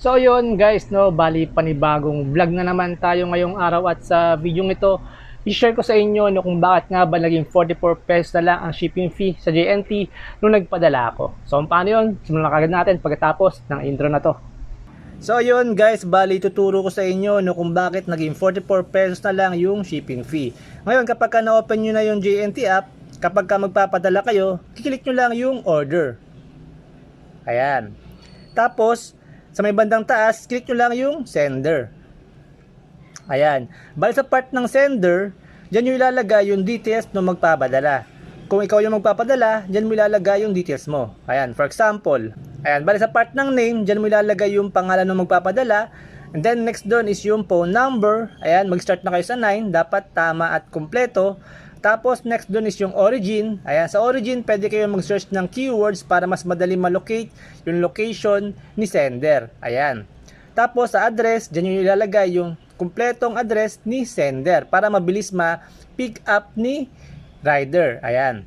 So yun guys, no, bali panibagong vlog na naman tayo ngayong araw at sa video ito, i-share ko sa inyo no, kung bakit nga ba naging 44 pesos na lang ang shipping fee sa JNT nung nagpadala ako. So paano yun? Simulan na kagad natin pagkatapos ng intro na to. So yun guys, bali tuturo ko sa inyo no, kung bakit naging 44 pesos na lang yung shipping fee. Ngayon kapag ka na-open nyo na yung JNT app, kapag ka magpapadala kayo, kiklik nyo lang yung order. Ayan. Tapos, sa may bandang taas, click nyo lang yung sender. Ayan. Bali sa part ng sender, dyan nyo ilalagay yung details ng magpapadala. Kung ikaw yung magpapadala, dyan mo ilalagay yung details mo. Ayan, for example. Ayan, bali sa part ng name, dyan mo ilalagay yung pangalan ng magpapadala. And then next doon is yung phone number. Ayan, mag-start na kayo sa 9. Dapat tama at kumpleto. Tapos next doon is yung origin. Ayan, sa origin pwede kayo mag-search ng keywords para mas madali malocate yung location ni sender. Ayan. Tapos sa address, dyan yung ilalagay yung kumpletong address ni sender para mabilis ma-pick up ni rider. Ayan.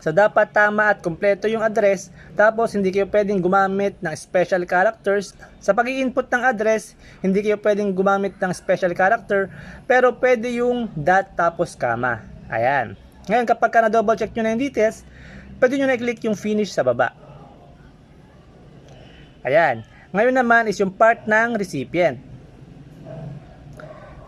So dapat tama at kumpleto yung address. Tapos hindi kayo pwedeng gumamit ng special characters. Sa pag input ng address, hindi kayo pwedeng gumamit ng special character. Pero pwede yung dot tapos comma. Ayan. Ngayon kapag ka na-double check nyo na yung details, pwede nyo na i-click yung finish sa baba. Ayan. Ngayon naman is yung part ng recipient.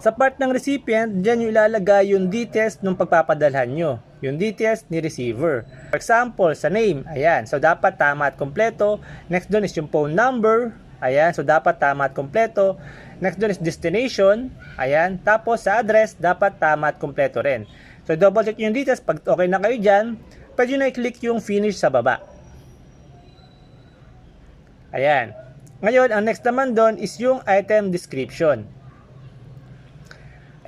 Sa part ng recipient, dyan nyo ilalagay yung details ng pagpapadalhan nyo. Yung details ni receiver. For example, sa name, ayan. So, dapat tama at kompleto. Next doon is yung phone number. Ayan. So, dapat tama at kompleto. Next doon is destination. Ayan. Tapos, sa address, dapat tama at kompleto rin. So, double check yung details. Pag okay na kayo dyan, pwede nyo na i-click yung finish sa baba. Ayan. Ngayon, ang next naman doon is yung item description.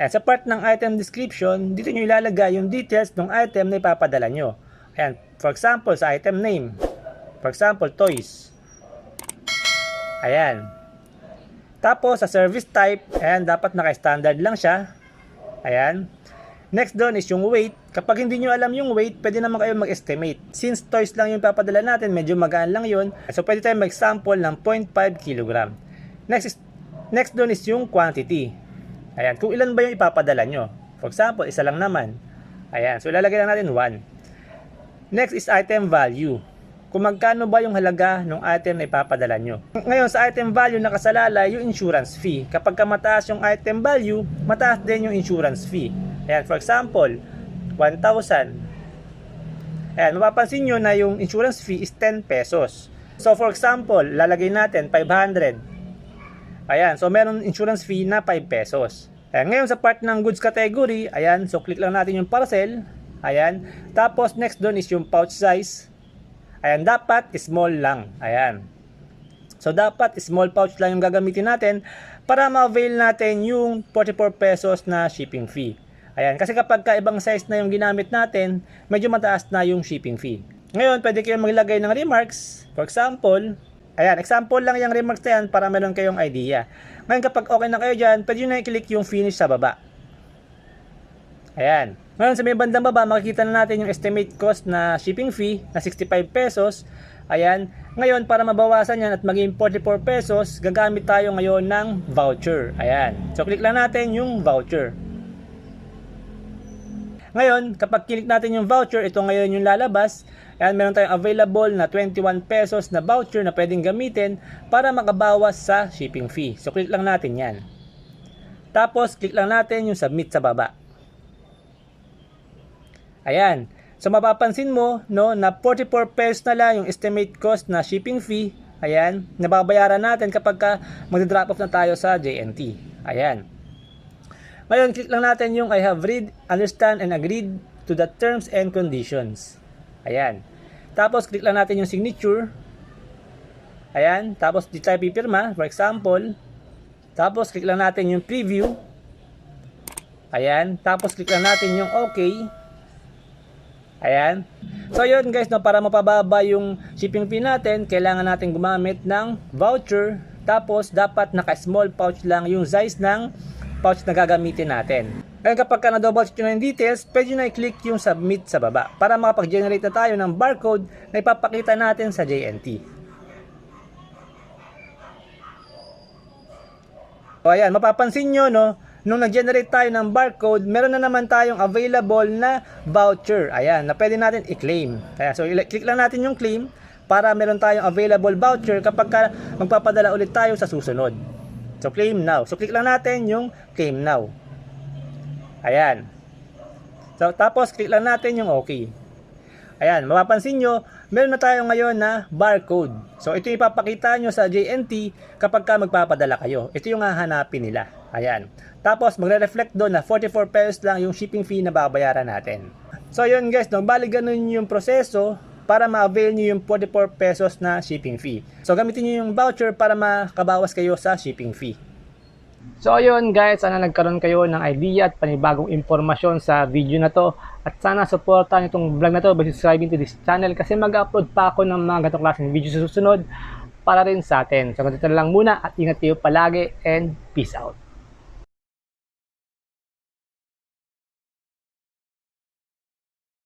Ayan, sa part ng item description, dito nyo ilalagay yung details ng item na ipapadala nyo. Ayan, for example, sa item name. For example, toys. Ayan. Tapos, sa service type, ayan, dapat naka-standard lang siya. Ayan. Next doon is yung weight. Kapag hindi nyo alam yung weight, pwede naman kayo mag-estimate. Since toys lang yung papadala natin, medyo magaan lang yun. So, pwede tayo mag-sample ng 0.5 kg. Next, is, next doon is yung quantity. Ayan, kung ilan ba yung ipapadala nyo. For example, isa lang naman. Ayan, so ilalagay lang natin 1. Next is item value. Kung magkano ba yung halaga ng item na ipapadala nyo. Ngayon, sa item value nakasalalay yung insurance fee. Kapag ka mataas yung item value, mataas din yung insurance fee. Ayan, for example, 1,000. Ayan, mapapansin nyo na yung insurance fee is 10 pesos. So, for example, lalagay natin 500. Ayan, so meron insurance fee na 5 pesos. Ayan, ngayon sa part ng goods category, ayan, so click lang natin yung parcel. Ayan, tapos next doon is yung pouch size. Ayan, dapat small lang. Ayan. So dapat small pouch lang yung gagamitin natin para ma-avail natin yung 44 pesos na shipping fee. Ayan, kasi kapag ka ibang size na yung ginamit natin, medyo mataas na yung shipping fee. Ngayon, pwede kayong maglagay ng remarks. For example, Ayan, example lang yung remarks na yan para meron kayong idea. Ngayon kapag okay na kayo dyan, pwede nyo na i-click yung finish sa baba. Ayan. Ngayon sa may bandang baba, makikita na natin yung estimate cost na shipping fee na 65 pesos. Ayan. Ngayon, para mabawasan yan at maging 44 pesos, gagamit tayo ngayon ng voucher. Ayan. So, click lang natin yung voucher. Ngayon, kapag click natin yung voucher, ito ngayon yung lalabas. Ayan, meron tayong available na 21 pesos na voucher na pwedeng gamitin para makabawas sa shipping fee. So, click lang natin yan. Tapos, click lang natin yung submit sa baba. Ayan. So, mapapansin mo, no, na 44 pesos na lang yung estimate cost na shipping fee. Ayan. Nababayaran natin kapag ka mag-drop off na tayo sa JNT. Ayan. Ngayon, click lang natin yung I have read, understand, and agreed to the terms and conditions. Ayan. Tapos, click lang natin yung signature. Ayan. Tapos, di tayo pipirma. For example. Tapos, click lang natin yung preview. Ayan. Tapos, click lang natin yung okay. Ayan. So, yun guys, no, para mapababa yung shipping fee natin, kailangan natin gumamit ng voucher. Tapos, dapat naka-small pouch lang yung size ng pouch na gagamitin natin. Ngayon kapag ka na-double check nyo na yung details, pwede nyo i-click yung submit sa baba para makapag-generate na tayo ng barcode na ipapakita natin sa JNT. So ayan, mapapansin nyo no, nung nag-generate tayo ng barcode, meron na naman tayong available na voucher. Ayan, na pwede natin i-claim. Kaya so click lang natin yung claim para meron tayong available voucher kapag ka magpapadala ulit tayo sa susunod. So claim now. So click lang natin yung claim now. Ayan. So tapos click lang natin yung okay. Ayan, mapapansin nyo, meron na tayo ngayon na barcode. So ito yung ipapakita nyo sa JNT kapag ka magpapadala kayo. Ito yung hahanapin nila. Ayan. Tapos magre-reflect doon na 44 pesos lang yung shipping fee na babayaran natin. So yun guys, no, bali ganun yung proseso para ma-avail nyo yung 44 pesos na shipping fee. So gamitin nyo yung voucher para makabawas kayo sa shipping fee. So ayun guys, sana nagkaroon kayo ng idea at panibagong impormasyon sa video na to. At sana supportan itong vlog na to by subscribing to this channel kasi mag-upload pa ako ng mga ganitong klaseng video sa susunod para rin sa atin. So ganito na lang muna at ingat kayo palagi and peace out.